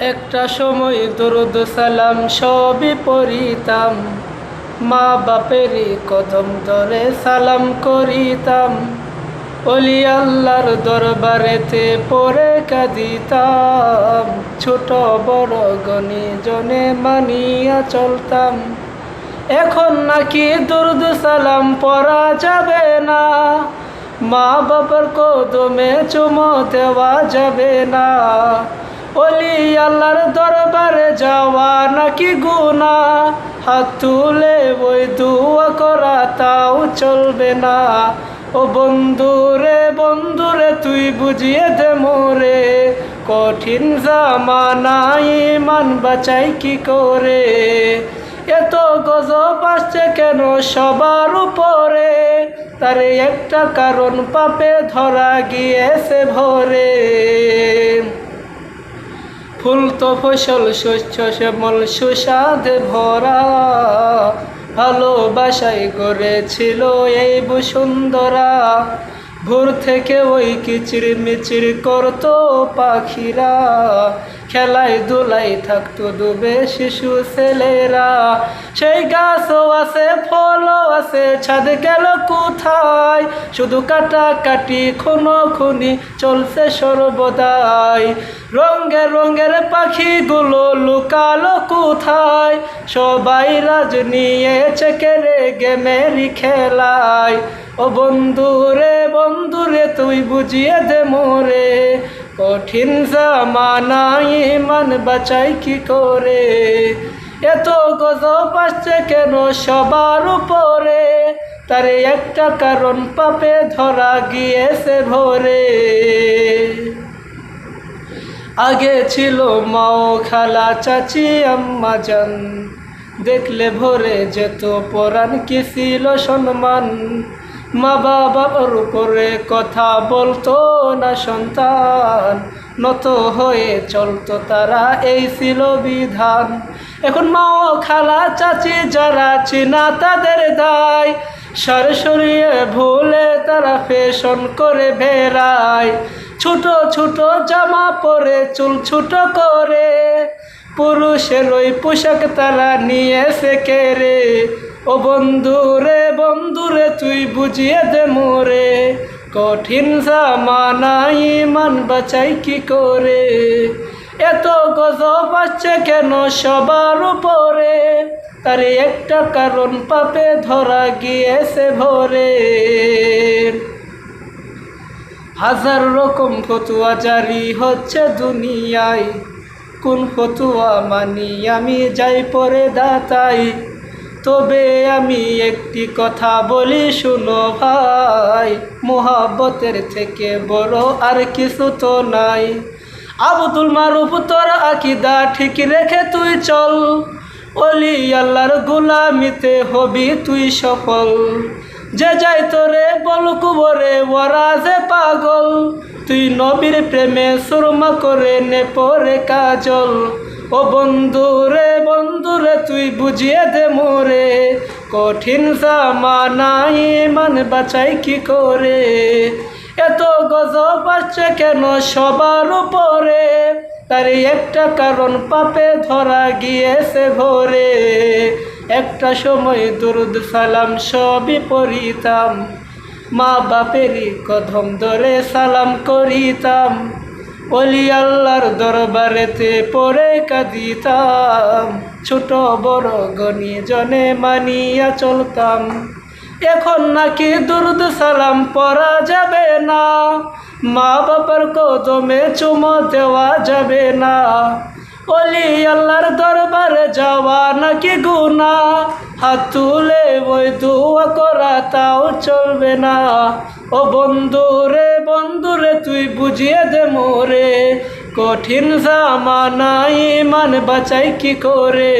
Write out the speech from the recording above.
একটা সময় দরুদ সালাম সবই পড়িতাম। মা বাপেরই কদম ধরে সালাম করিতাম। অলি আল্লাহর দরবারেতে পড়ে কাঁদিতাম। ছোট বড় গণি জনে মানিয়া চলতাম। এখন নাকি দুরুদ সালাম পরা যাবে না। মা বাবার কদমে চুমো দেওয়া যাবে না। অলি আল্লাহর দরবারে যাওয়া নাকি গুনা হাত তুলে ওই দুয়া করা তাও চলবে না। ও বন্ধুরে বন্ধুরে তুই বুঝিয়ে দে মোরে। কঠিন জামানাই মান বাঁচাই কি করে? এত গজব আসছে কেন সবার উপরে? তার একটা কারণ পাপে ধরা গিয়েছে ভরে। ফুল তো ফসল শস্য শ্যামল সুস্বাদে ভরা। ভালোবাসায় করেছিল এই বসুন্ধরা। ভোর থেকে ওই কিচির মিচির করতো পাখিরা। খেলায় দোলাই থাকতো ডুবে শিশু ছেলেরা। সেই গাছও আছে, ফলও আছে, ছাদ গেল কোথায়? শুধু কাটা কাটি খুনো খুনি চলছে সর্বদাই। রঙের রঙের পাখিগুলো লুকালো কোথায়? সবাই রাজ নিয়েছে কেড়ে গেমেরি খেলায়। ও বন্ধুরে বন্ধুরে, তুই বুঝিয়ে দে মোরে। কঠিন জামানাই মান বাঁচাই কি করে? এত গজব আসছে কেন সবার উপরে? তার একটা কারণ পাপে ধরা গিয়েছে ভরে। আগে ছিল মাও খালা চাচি, আম্মা জান। দেখলে ভরে যেত পরাণ, কি ছিল সম্মান? মা বাবার উপরে কথা বলতো না সন্তান, নত হয়ে চলতো তারা, এই ছিল বিধান। এখন মা ও খালা চাচি যারা চিনা তাদের দায়। সরসরিয়ে ভুলে তারা ফেশন করে বেড়ায়। ছোট ছোট জামা পরে, চুল ছোট করে। পুরুষের ওই পোশাক তারা নিয়েছে কেড়ে। ও বন্ধুরে বন্ধুরে, তুই বুঝিয়ে দে মোরে। কঠিন জামানাই মান বাঁচাই কি করে? এত গজব আসছে কেন সবার উপরে? তার একটা কারণ পাপে ধরা গিয়েছে ভরে। হাজার রকম ফতুয়া জারি হচ্ছে দুনিয়ায়। কোন ফতুয়া মানি আমি যাই পরে দাতাই। তবে আমি একটি কথা বলি, শুনো ভাই। মোহাব্বতের থেকে বড় আর কিছু তো নাই। আবুদুল মারুফ তোর আকিদা ঠিক রেখে তুই চল। অলি আল্লাহর গুলামিতে হবি তুই সফল। যে যাই তোরে বল কুবরে ওরা যে পাগল। তুই নবীর প্রেমে সুরমা করে নে পরে কাজল। ও বন্ধুরে বন্ধুরে তুই বুঝিয়ে দে মোরে। কঠিন জামানাই মান বাঁচাই কি করে? এত গজব আসছে কেন সবার উপরে? তার একটা কারণ পাপে ধরা গিয়েছে ভরে। একটা সময় দুরুদ সালাম সবই পড়িতাম। মা বাপেরই কদম ধরে সালাম করিতাম। অলি আল্লাহর দরবারেতে পরে কাঁদিতাম। ছোট বড় গণি জনে মানিয়া চলতাম। এখন নাকি দুরুদ সালাম পরা যাবে না। মা বাবার কদমে চুমো দেওয়া যাবে না। অলি আল্লাহর যাওয়া নাকি গুনা হাত তুলে ওই দোয়া করা তাও চলবে না। ও বন্ধু রে বন্ধু রে, তুই বুঝিয়ে দে মোরে। কঠিন জামানাই মান বাঁচাই কি করে?